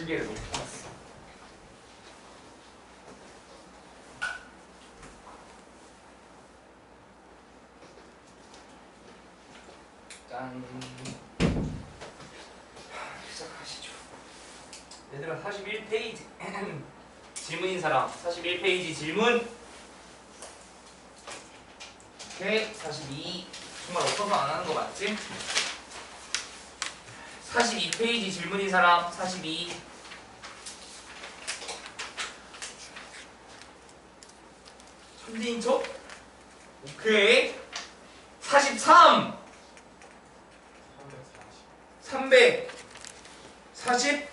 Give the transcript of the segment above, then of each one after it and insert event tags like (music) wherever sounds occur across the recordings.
질개를 놓고 봤어. 짠. 시작하시죠. 얘들아 41페이지 (clears throat) 질문인 사람 41페이지 질문 오케이 42 정말 없어서 안 하는 거 맞지? 42페이지 질문인 사람 42 천재인 척? 오케이. 43 340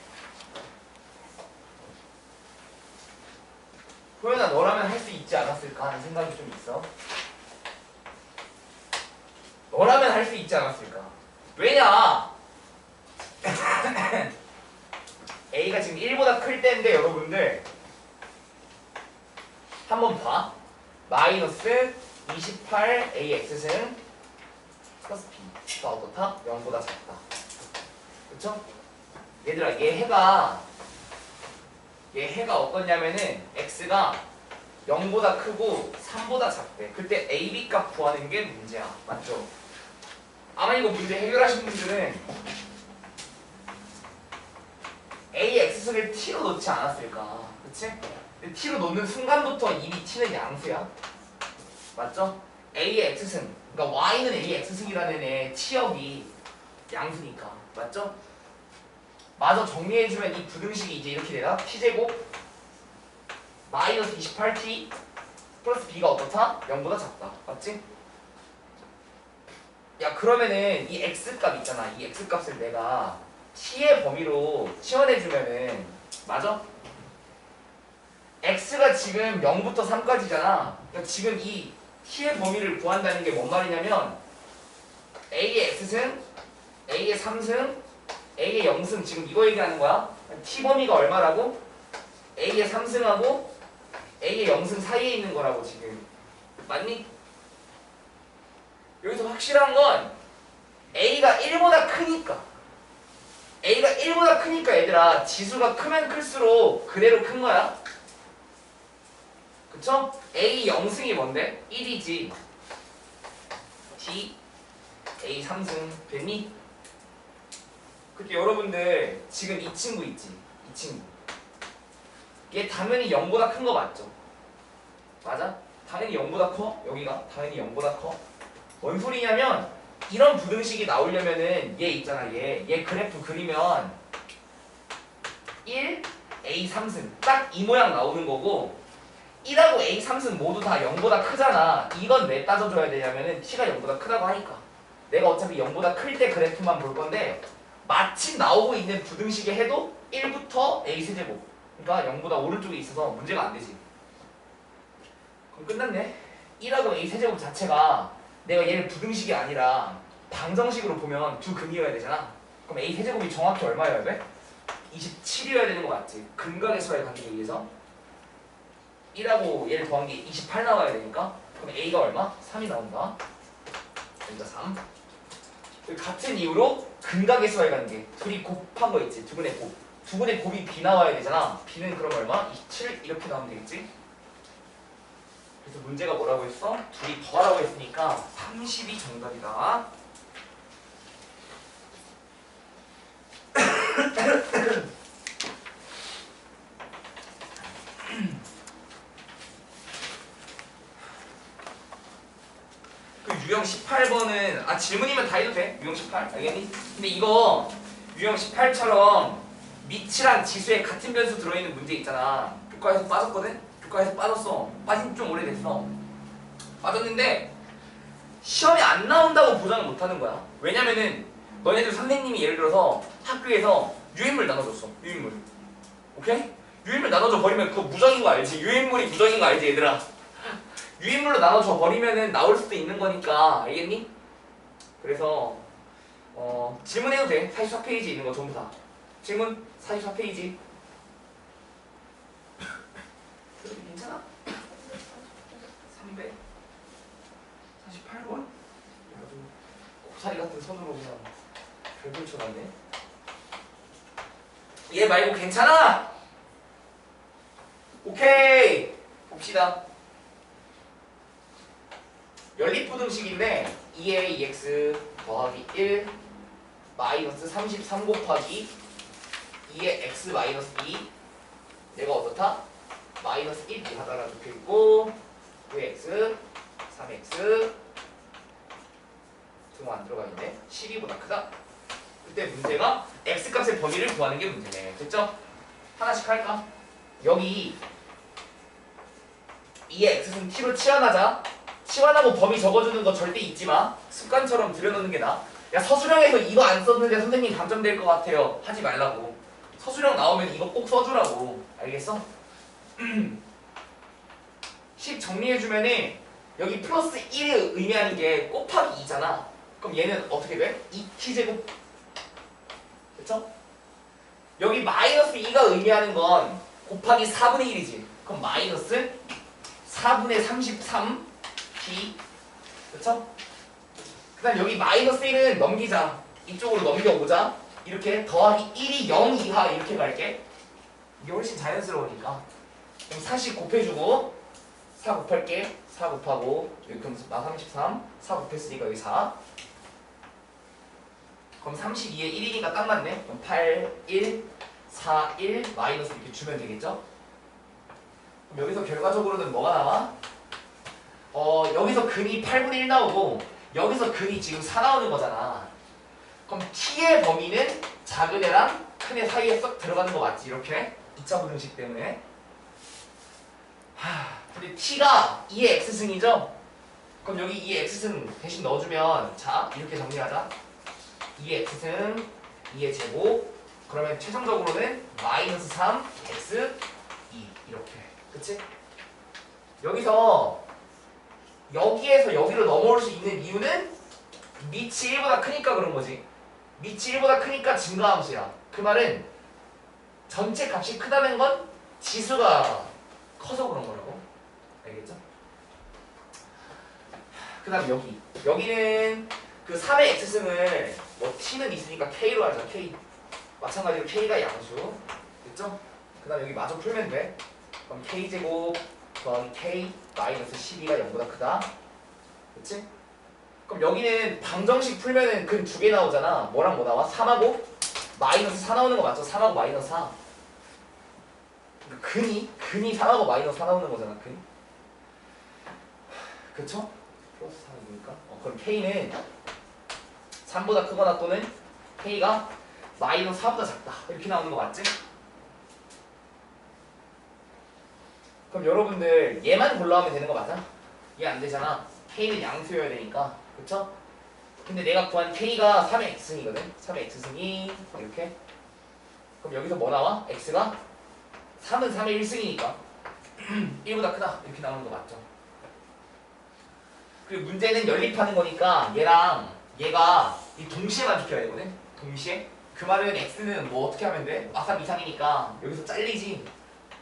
호연아 너라면 할 수 있지 않았을까 하는 생각이 좀 있어? 너라면 할 수 있지 않았을까? 왜냐? (laughs) A가 지금 1보다 클 때인데 여러분들. 한번 봐 마이너스 28 AX승 플러스 B가 어떻다? 0보다 작다 그쵸? 얘들아 얘 해가 얘 해가 어떻냐면은 x가 0보다 크고 3보다 작대 그때 a, b 값 구하는 게 문제야 맞죠? 아마 이거 문제 해결하신 분들은 a, x를 t로 놓지 않았을까 그치? T로 놓는 순간부터 이미 t는 양수야 맞죠? a의 x승 그러니까 y는 a의 x승이라는 애 t역이 양수니까 맞죠? 마저 정리해주면 이 부등식이 이제 이렇게 되나? t제곱 마이너스 28t 플러스 b가 어떻다? 0보다 작다 맞지? 야 그러면은 이 x값 있잖아 이 x값을 내가 t의 범위로 치환해주면은 맞아? X가 지금 0부터 3까지잖아 그러니까 지금 이 t의 범위를 구한다는 게 뭔 말이냐면 a의 x승 a의 3승 A의 0승 지금 이거 얘기하는 거야. T 범위가 얼마라고? A의 3승하고 A의 0승 사이에 있는 거라고 지금. 맞니? 여기서 확실한 건 A가 1보다 크니까. A가 1보다 크니까 얘들아 지수가 크면 클수록 그대로 큰 거야. 그쵸? A 0승이 뭔데? 1이지. T A 3승 됐니? 그때 여러분들 지금 이 친구 있지? 이 친구 얘 당연히 0보다 큰 거 맞죠? 맞아? 당연히 0보다 커? 여기가 당연히 0보다 커? 뭔 소리냐면 이런 부등식이 나오려면은 얘 있잖아 얘 얘 그래프 그리면 1, A 3승 딱 이 모양 나오는 거고 1하고 A 3승 모두 다 0보다 크잖아. 이건 왜 따져줘야 되냐면은 T가 0보다 크다고 하니까. 내가 어차피 0보다 클 때 그래프만 볼 건데 마침 나오고 있는 부등식에 해도 1부터 a 세제곱 그러니까 0보다 오른쪽에 있어서 문제가 안 되지. 그럼 끝났네. 1하고 a 세제곱 자체가 내가 얘를 부등식이 아니라 방정식으로 보면 두 근이어야 되잖아. 그럼 a 세제곱이 정확히 얼마여야 돼? 27이어야 되는 거 맞지? 근각의 수와의 관계에 의해서 1하고 얘를 더한 게 28 나와야 되니까 그럼 a가 얼마? 3이 나온다. 여기가 3 같은 이유로 근각의 수와의 관계 둘이 곱한 거 있지. 두 분의 곱. 두 분의 곱이 b 나와야 되잖아. B는 그럼 얼마? 27 이렇게 나오면 되겠지? 그래서 문제가 뭐라고 했어? 둘이 더하라고 했으니까 30이 정답이다 (laughs) 그 유형 18번은 아 질문이면 다 해도 돼? 유형 18 알겠니? 근데 이거 유형 18처럼 밑이랑 지수에 같은 변수 들어있는 문제 있잖아. 교과에서 빠졌거든? 교과에서 빠졌어. 빠진 지좀 오래됐어. 빠졌는데 시험에 안 나온다고 보장을 못하는 거야. 왜냐면은 너네들 선생님이 예를 들어서 학교에서 유인물 나눠줬어. 유인물. 오케이? 유인물 나눠줘 버리면 그거 무적인 거 알지? 유인물이 무적인 거 알지 얘들아 유인물로 나눠줘 버리면은 나올 수도 있는 거니까 알겠니? 그래서 어 질문해도 돼 44페이지 있는 거 전부 다 질문 44페이지 괜찮아? 300 48번? 아주 고사리 같은 손으로 그냥 별걸 쳐놨네 얘 말고 괜찮아? 오케이 봅시다 연립부등식인데 2a 2x 더하기 1 마이너스 33 곱하기 2의 x 마이너스 2 얘가 어떻다? 마이너스 1 이 하다라 적혀있고 9x 3x 등호 안 들어가 있네 12보다 크다 그때 문제가 x값의 범위를 구하는 게 문제네 됐죠? 하나씩 할까? 여기 2의 x승 t로 치환하자 치환하고 범위 적어주는 거 절대 잊지 마. 습관처럼 들여놓는 게 나아 야 서술형에서 이거 안 썼는데 선생님 감점될 것 같아요. 하지 말라고. 서술형 나오면 이거 꼭 써주라고. 알겠어? (clears throat) 10 정리해주면은 여기 플러스 1이 의미하는 게 곱하기 2잖아. 그럼 얘는 어떻게 돼? 2t제곱. 그쵸? 여기 마이너스 2가 의미하는 건 곱하기 4분의 1이지. 그럼 마이너스 4분의 33t 그쵸? 그 다음 여기 마이너스 1은 넘기자. 이쪽으로 넘겨오자. 이렇게 더하기 1이 0 이하 이렇게 갈게. 이게 훨씬 자연스러우니까. 그럼 40 곱해주고 4 곱할게. 4 곱하고 여기 그럼 나 33, 4 곱했으니까 여기 4 그럼 32에 1이니까 딱 맞네. 그럼 8, 1, 4, 1 마이너스 이렇게 주면 되겠죠? 그럼 여기서 결과적으로는 뭐가 나와? 어 여기서 근이 8분의 1 나오고 여기서 근이 지금 4 나오는 거잖아. 그럼 t의 범위는 작은 애랑 큰 애 사이에 쏙 들어가는 거 맞지? 이렇게? 2차 부등식 때문에. 하, 근데 t가 2의 x승이죠? 그럼 여기 2의 x승 대신 넣어주면 자 이렇게 정리하자. 2의 x승 2의 제곱. 그러면 최종적으로는 마이너스 3 x 2 이렇게. 그치? 여기서 여기에서 여기로 넘어올 수 있는 이유는 밑이 1보다 크니까 그런 거지. 밑이 1보다 크니까 증가함수야. 그 말은 전체 값이 크다는 건 지수가 커서 그런 거라고. 알겠죠? 그 다음 여기. 여기는 그 3의 x승을 뭐 t는 있으니까 k로 하자. k. 마찬가지로 k가 양수. 됐죠? 그 다음 여기 마저 풀면 돼. 그럼 k제곱 더하기 k 마이너스 12가 0보다 크다 그치? 그럼 여기는 방정식 풀면은 근 두 개 나오잖아 뭐랑 뭐 나와? 3하고 마이너스 4 나오는 거 맞죠? 3하고 마이너스 4 그러니까 근이 근이 3하고 마이너스 4 나오는 거잖아 근 그쵸? 플러스 4이니까 어, 그럼 k는 3보다 크거나 또는 k가 마이너스 4보다 작다 이렇게 나오는 거 맞지? 그럼 여러분들 얘만 골라하면 되는 거 맞아? 얘 안 되잖아. K는 양수여야 되니까. 그쵸? 근데 내가 구한 k가 3의 x승이거든. 3의 x승이. 이렇게. 그럼 여기서 뭐 나와? x가? 3은 3의 1승이니까. 1보다 크다. 이렇게 나오는 거 맞죠? 그리고 문제는 연립하는 거니까 얘랑 얘가 이 동시에만 지켜야 되거든. 동시에. 그 말은 x는 뭐 어떻게 하면 돼? 마삼 이상이니까 여기서 잘리지.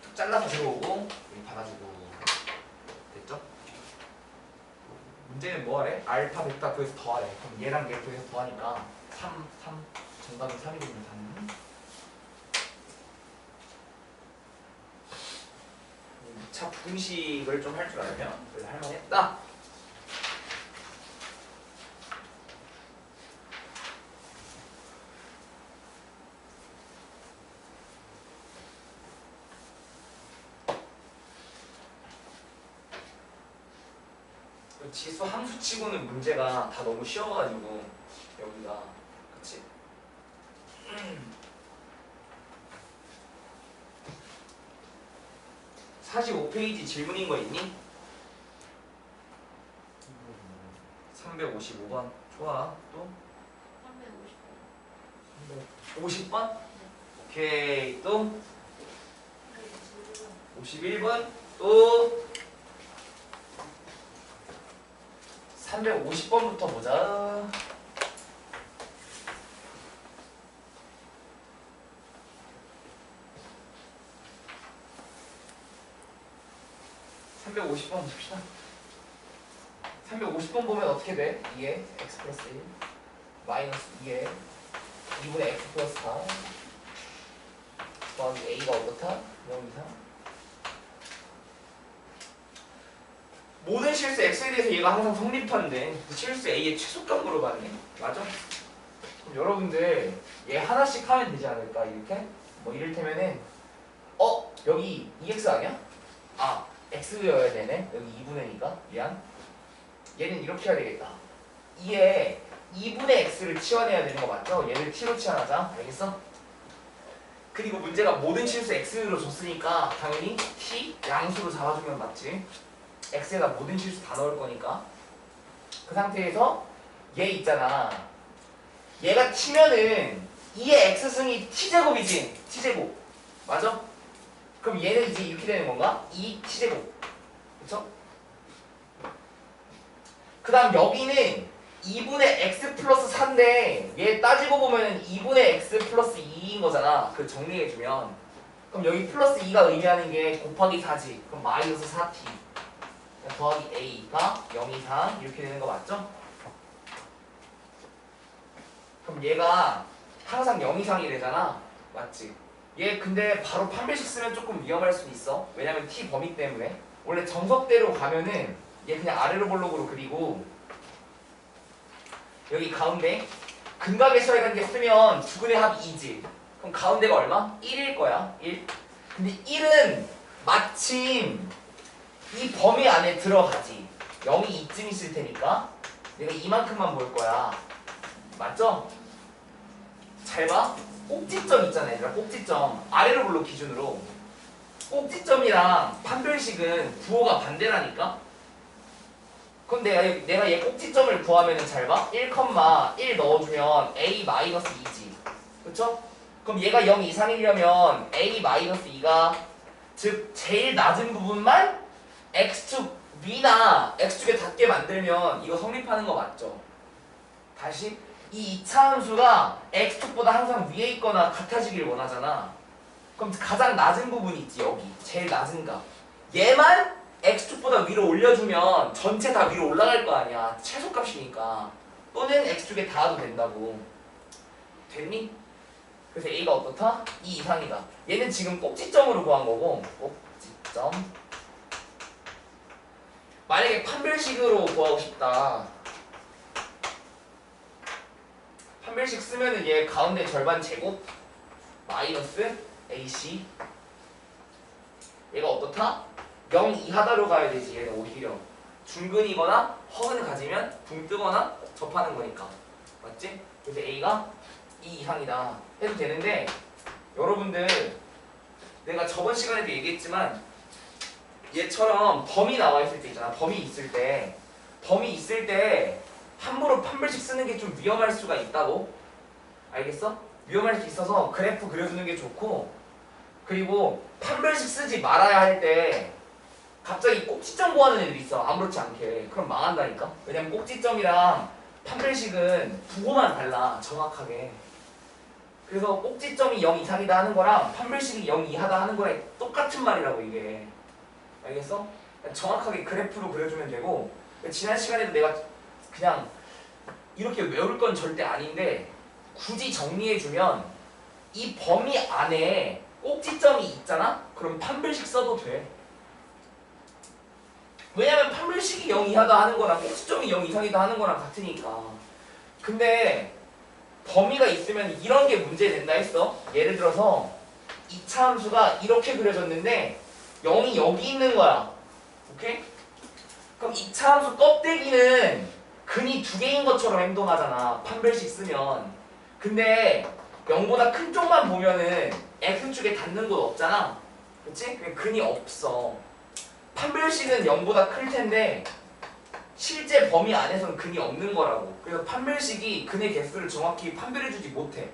툭 잘라서 들어오고 받아주고 됐죠? 문제는 뭐 하래? 알파 베타 구해서 더하래 그럼 얘랑 얘 구해서 더하니까 3, 3 정답은 3이거든요 3은 2차 부등식을 좀 할 줄 알면 그래도 할만했다 지수 함수치고는 문제가 다 너무 쉬워가지고 여기가. 그치? 45페이지 질문인 거 있니? 355번. 좋아. 또? 50번. 오케이. 또? 51번? 또 350번부터 보자. (350번) 봅시다. 350번 보면 어떻게 돼? 2에 x 플러스 1 마이너스 2에 2분의 x 플러스 4 더하기 a가 어떻다? 0 이상 모든 실수 x에 대해서 얘가 항상 성립하는데 그 실수 a의 최소값 물어봤네 맞아? 그럼 여러분들 얘 하나씩 하면 되지 않을까 이렇게? 뭐 이를테면은 어? 여기 2x 아니야? 아 x여야 되네 여기 2분의니까 미안 얘는 이렇게 해야 되겠다 2에 2분의 x를 치환해야 되는 거 맞죠? 얘를 t로 치환하자 알겠어? 그리고 문제가 모든 실수 x로 줬으니까 당연히 t 양수로 잡아주면 맞지 x에다 모든 실수 다 넣을 거니까. 그 상태에서 얘 있잖아. 얘가 t면은 2의 x승이 t제곱이지. T제곱. 맞아? 그럼 얘는 이제 이렇게 되는 건가? 2 t제곱. 그쵸? 그 다음 여기는 2분의 x 플러스 4인데 얘 따지고 보면 2분의 x 플러스 2인 거잖아. 그 정리해주면. 그럼 여기 플러스 2가 의미하는 게 곱하기 4지. 그럼 마이너스 4t 더하기 a가 0 이상 이렇게 되는 거 맞죠? 그럼 얘가 항상 0 이상이 되잖아 맞지? 얘 근데 바로 판별식 쓰면 조금 위험할 수 있어 왜냐면 t 범위 때문에 원래 정석대로 가면은 얘 그냥 아래로 볼록으로 그리고 여기 가운데 근각의 수학이라는 게 쓰면 두근의 합이 2지 그럼 가운데가 얼마? 1일 거야 1 근데 1은 마침 이 범위 안에 들어가지 0이 이쯤 있을 테니까 내가 이만큼만 볼 거야 맞죠? 잘 봐. 꼭지점 있잖아 얘들아 꼭지점 아래로 불러 기준으로 꼭지점이랑 판별식은 부호가 반대라니까 그럼 내가, 얘- 내가 얘 꼭지점을 구하면은 잘 봐. 1,1 넣어주면 a 마이너스 2지. 그쵸? 그럼 얘가 0 이상이려면 a 마이너스 2가 즉 제일 낮은 부분만 x축 위나 x축에 닿게 만들면 이거 성립하는 거 맞죠? 다시 이 2차 함수가 x축보다 항상 위에 있거나 같아지길 원하잖아. 그럼 가장 낮은 부분 있지 여기 제일 낮은 값. 얘만 x축보다 위로 올려주면 전체 다 위로 올라갈 거 아니야 최소값이니까 또는 x축에 닿아도 된다고 됐니? 그래서 a가 어떻다? 2 이상이다 얘는 지금 꼭지점으로 구한 거고 꼭지점 만약에 판별식으로 구하고 싶다. 판별식 쓰면은 얘 가운데 절반 제곱 마이너스 ac 얘가 어떻다? 0 이하다로 가야 되지 얘는 오히려. 중근이거나 허근 가지면 붕 뜨거나 접하는 거니까. 맞지? 그래서 A가 2 이상이다. 해도 되는데 여러분들 내가 저번 시간에도 얘기했지만 얘처럼 범위 나와 있을 때 있잖아. 범위 있을 때. 범위 있을 때 함부로 판별식 쓰는 게 좀 위험할 수가 있다고? 알겠어? 위험할 수 있어서 그래프 그려주는 게 좋고 그리고 판별식 쓰지 말아야 할 때 갑자기 꼭지점 구하는 애들이 있어. 아무렇지 않게. 그럼 망한다니까? 왜냐면 꼭지점이랑 판별식은 부호만 달라 정확하게. 그래서 꼭지점이 0 이상이다 하는 거랑 판별식이 0 이하다 하는 거랑 똑같은 말이라고 이게 알겠어? 정확하게 그래프로 그려주면 되고 지난 시간에도 내가 그냥 이렇게 외울 건 절대 아닌데 굳이 정리해주면 이 범위 안에 꼭지점이 있잖아? 그럼 판별식 써도 돼. 왜냐면 판별식이 0 이하다 하는 거랑 꼭지점이 0 이상이다 하는 거랑 같으니까. 근데 범위가 있으면 이런 게 문제 된다 했어. 예를 들어서 2차 함수가 이렇게 그려졌는데 0이 여기 있는 거야. 오케이? 그럼 2차 함수 껍데기는 근이 두 개인 것처럼 행동하잖아. 판별식 쓰면. 근데 0보다 큰 쪽만 보면은 x축에 닿는 곳 없잖아. 그치? 근이 없어. 판별식은 0보다 클 텐데 실제 범위 안에서는 근이 없는 거라고. 그래서 판별식이 근의 개수를 정확히 판별해주지 못해.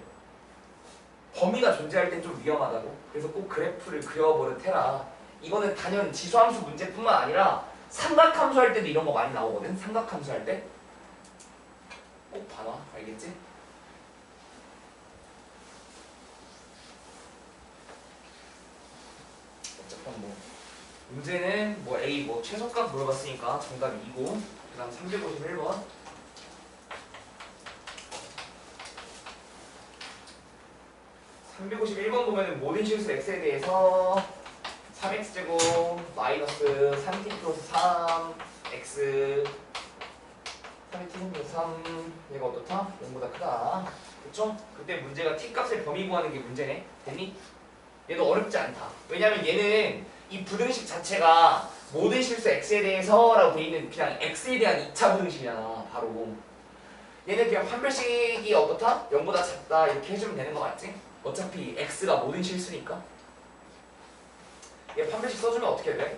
범위가 존재할 땐 좀 위험하다고. 그래서 꼭 그래프를 그려버릇 해라. 이거는 단연 지수함수 문제뿐만 아니라 삼각함수 할 때도 이런 거 많이 나오거든. 삼각함수 할 때. 꼭 봐봐. 알겠지? 어쨌건 뭐 문제는 뭐 A 뭐 최소값 물어봤으니까 정답 2고 그 다음 351번 351번 보면은 모든 실수 x에 대해서 3x제곱 마이너스 3t 플러스 3 x 3t 플러스 3 얘가 어떻다? 0보다 크다 그쵸? 그때 문제가 t 값의 범위 구하는 게 문제네 됐니? 얘도 어렵지 않다 왜냐면 얘는 이 부등식 자체가 모든 실수 x에 대해서 라고 돼 있는 그냥 x에 대한 2차 부등식이잖아 바로 얘는 그냥 판별식이 어떻다? 0보다 작다 이렇게 해주면 되는 거 맞지? 어차피 x가 모든 실수니까 얘 판별식 써주면 어떻게 돼?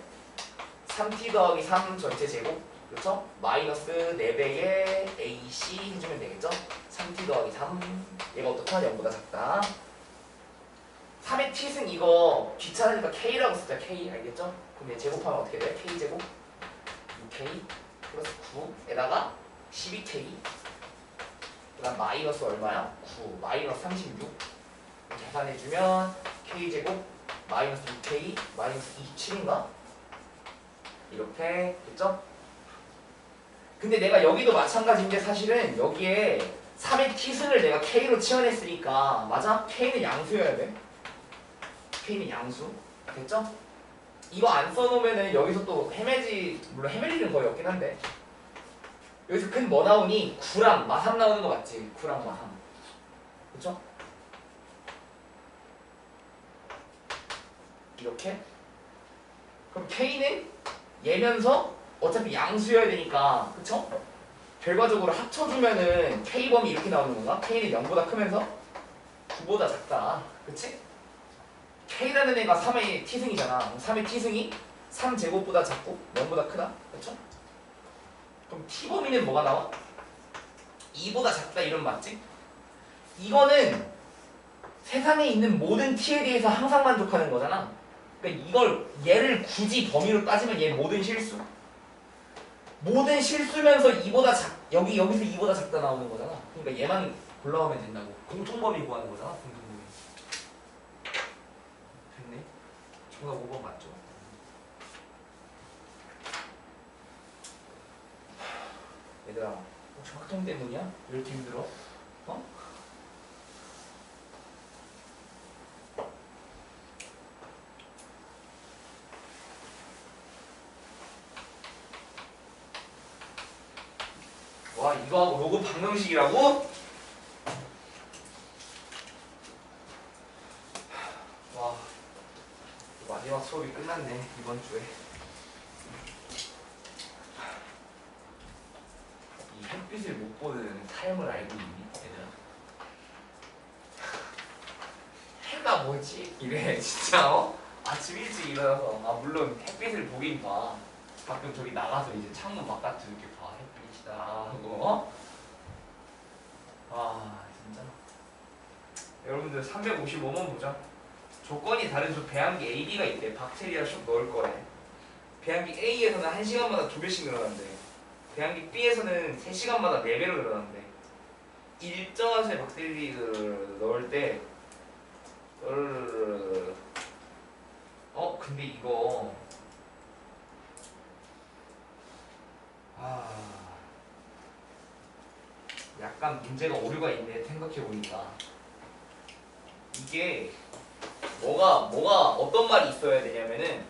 3t 더하기 3 전체 제곱 그렇죠? 마이너스 4배의 ac 해주면 되겠죠? 3t 더하기 3 얘가 어떻다? 0보다 작다 3의 t승 이거 귀찮으니까 k라고 쓰자 k 알겠죠? 그럼 얘 제곱하면 어떻게 돼? k제곱 6k 플러스 9에다가 12k 그 다음 마이너스 얼마야? 9 마이너스 36 계산해주면 k제곱 마이너스 6k 마이너스 27인가? 이렇게 됐죠? 근데 내가 여기도 마찬가지인데 사실은 여기에 3의 t승을 내가 k로 치환했으니까 맞아? k는 양수여야 돼 k는 양수 됐죠? 이거 안 써놓으면은 여기서 또 헤매지 물론 헤매리는 거의 없긴 한데 여기서 큰뭐 나오니? 9랑 마3 나오는 거 맞지? 9랑 마3 그쵸? 이렇게 그럼 K는 얘면서 어차피 양수여야 되니까 그쵸? 결과적으로 합쳐주면은 K범위 이렇게 나오는 건가? K는 0보다 크면서 9보다 작다 그치? K라는 애가 3의 T승이잖아 3의 T승이 3제곱보다 작고 0보다 크다 그쵸? 그럼 T범위는 뭐가 나와? 2보다 작다 이런 맞지? 이거는 세상에 있는 모든 T에 대해서 항상 만족하는 거잖아 그러니까 이걸 얘를 굳이 범위로 따지면 얘 모든 실수 모든 실수면서 2보다 작 여기 여기서 2보다 작다 나오는 거잖아 그러니까 얘만 골라오면 된다고 공통범위 구하는 거잖아 공통범위 됐네 정답 5번 맞죠? 얘들아 혹시 확통 때문이야? 왜 이렇게 힘들어? 어? 와 이거 하고 로그 방정식이라고? 와 마지막 수업이 끝났네 이번 주에 이 햇빛을 못 보는 삶을 알고 있니 얘들아? 해가 뭐지? 이래 (laughs) 진짜 어? 아침 일찍 일어나서 아 물론 햇빛을 보긴 봐 가끔 저기 나가서 이제 창문 바깥을 이렇게 봐 햇빛이다. 하고 어? 아 진짜. 여러분들 355번 보자. 조건이 다른 저 배양기 A, B가 있대. 박테리아 쭉 넣을 거래. 배양기 A에서는 1시간마다 2배씩 늘어난대. 배양기 B에서는 3시간마다 4배로 늘어난대. 일정한 수의 박테리아를 넣을 때. 어 근데 이거 아 약간 문제가 오류가 있네 생각해 보니까. 이게 뭐가 뭐가 어떤 말이 있어야 되냐면은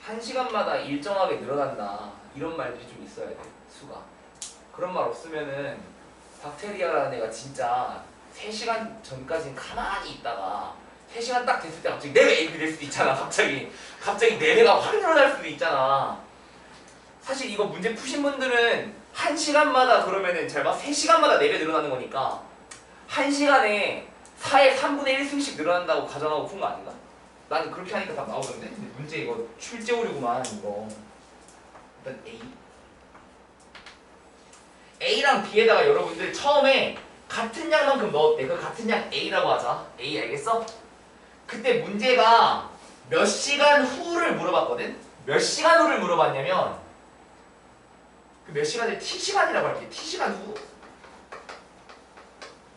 한 시간마다 일정하게 늘어난다. 이런 말들이 좀 있어야 돼 수가. 그런 말 없으면은 박테리아라는 애가 진짜 3시간 전까지는 가만히 있다가 3시간 딱 됐을 때 갑자기 4배 이렇게 될 수도 있잖아. 갑자기 갑자기 4배가 확 늘어날 수도 있잖아. 사실 이거 문제 푸신 분들은 1시간마다 그러면은 잘봐 3시간마다 4배 늘어나는 거니까 1시간에 4의 3분의 1승씩 늘어난다고 가정하고 푼 거 아닌가? 나는 그렇게 하니까 다 나오던데? 문제 이거 출제 오류구만 이거 일단 A A랑 B에다가 여러분들 처음에 같은 양만큼 넣었대 그 같은 양 A라고 하자 A 알겠어? 그때 문제가 몇 시간 후를 물어봤거든? 몇 시간 후를 물어봤냐면 그 몇 시간을 T시간이라고 할게 T시간 후?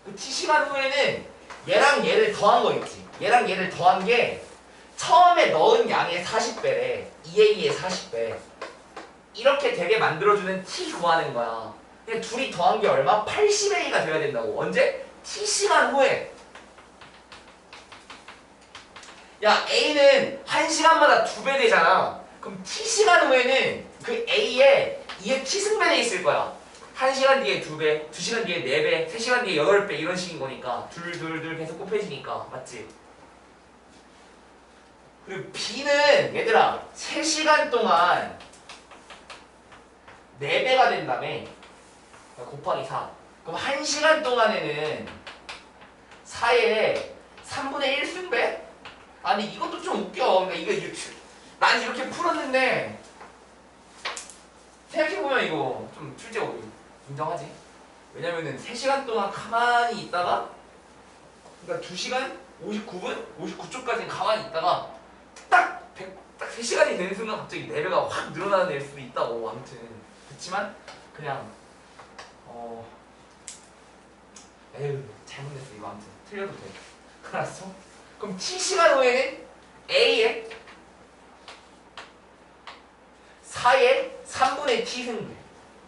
그 T시간 후에는 얘랑 얘를 더한 거 있지. 얘랑 얘를 더한 게 처음에 넣은 양의 40배래. 2A의 40배. 이렇게 되게 만들어주는 T 구하는 거야. 근데 둘이 더한 게 얼마? 80A가 돼야 된다고. 언제? T시간 후에. 야 A는 1시간마다 두배 되잖아. 그럼 T시간 후에는 그 A에 2의 T승배돼 있을 거야 1시간 뒤에 2배, 2시간 뒤에 4배, 3시간 뒤에 8배 이런 식인 거니까 둘둘둘 계속 곱해지니까 맞지? 그리고 B는 얘들아 3시간 동안 4배가 된다며 곱하기 4 그럼 1시간 동안에는 4에 3분의 1승배? 아니 이것도 좀 웃겨 그러니까 이거 난 이렇게 풀었는데 생각해보면 이거 좀 출제가 인정하지? 왜냐면은 3시간 동안 가만히 있다가 그러니까 2시간 59분? 59초까지 가만히 있다가 딱, 100, 딱 3시간이 되는 순간 갑자기 4배가 확 늘어나는 일 수도 있다고 아무튼 그렇지만 그냥 어 에휴 잘못했어 이거 아무튼 틀려도 돼 (laughs) 알았어? 그럼 T시간 후에는 A에 4에 3분의 T 승배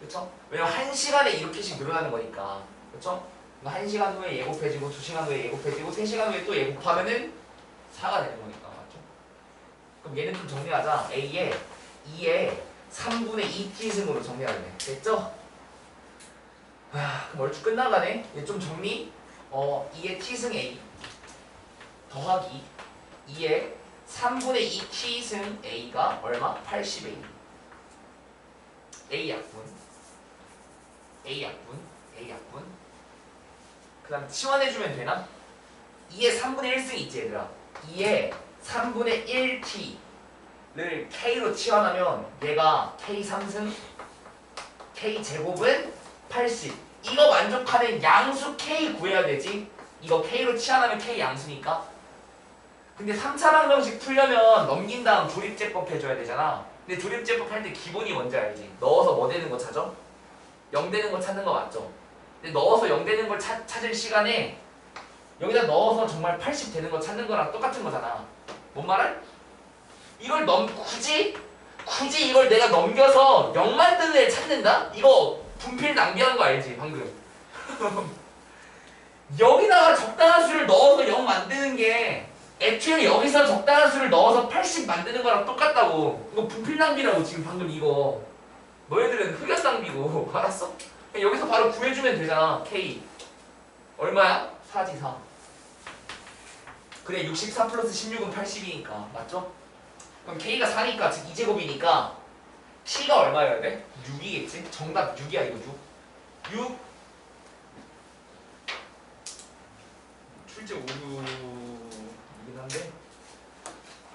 그쵸? 왜냐면 1시간에 이렇게씩 늘어나는 거니까 그쵸? 1시간 후에 예 곱해지고 2시간 후에 예 곱해지고 3시간 후에 또 예 곱하면은 4가 되는 거니까 맞죠? 그럼 얘는 좀 정리하자 A에 2에 3분의 2T 승으로 정리하면 돼 됐죠? 아, 그럼 얼추 끝나가네 얘 좀 정리 어 2의 T승 A 더하기 2의 3분의 2 T승 A가 얼마? 80A A 약분 A 약분 A 약분. 그 다음 치환해주면 되나? 2의 3분의 1승 있지 얘들아. 2의 3분의 1T를 K로 치환하면 얘가 K 3승 K 제곱은 80 이거 만족하는 양수 K 구해야 되지. 이거 K로 치환하면 K 양수니까. 근데 3차 방정식 풀려면 넘긴 다음 조립제법 해줘야 되잖아 근데 조립제법 할 때 기본이 뭔지 알지? 넣어서 뭐 되는 거 찾아? 0 되는 거 찾는 거 맞죠? 근데 넣어서 0 되는 걸 찾, 찾을 시간에 여기다 넣어서 정말 80 되는 거 찾는 거랑 똑같은 거잖아 뭔 말을? 이걸 넘 굳이 굳이 이걸 내가 넘겨서 0 만드는 애를 찾는다? 이거 분필 낭비하는 거 알지 방금 (laughs) 여기다가 적당한 수를 넣어서 0 만드는 게 애초에 여기서 적당한 수를 넣어서 80 만드는 거랑 똑같다고 이거 부필 낭비라고 지금 방금 이거 너희들은 흑역 낭비고 (laughs) 알았어? 여기서 바로 구해주면 되잖아 K 얼마야? 4지 4 그래 64 플러스 16은 80이니까 맞죠? 그럼 K가 4니까 즉 2제곱이니까 T가 얼마여야 돼? 6이겠지? 정답 6이야 이거 6 6 출제 5 가는데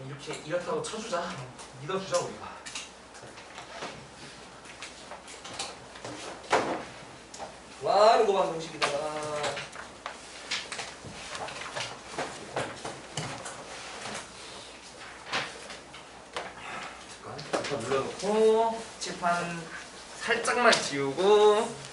이렇게 이렇다고 쳐주자. 믿어주자 우리가. 와, 이거 방송식이다. 눌러놓고 칠판 살짝만 지우고.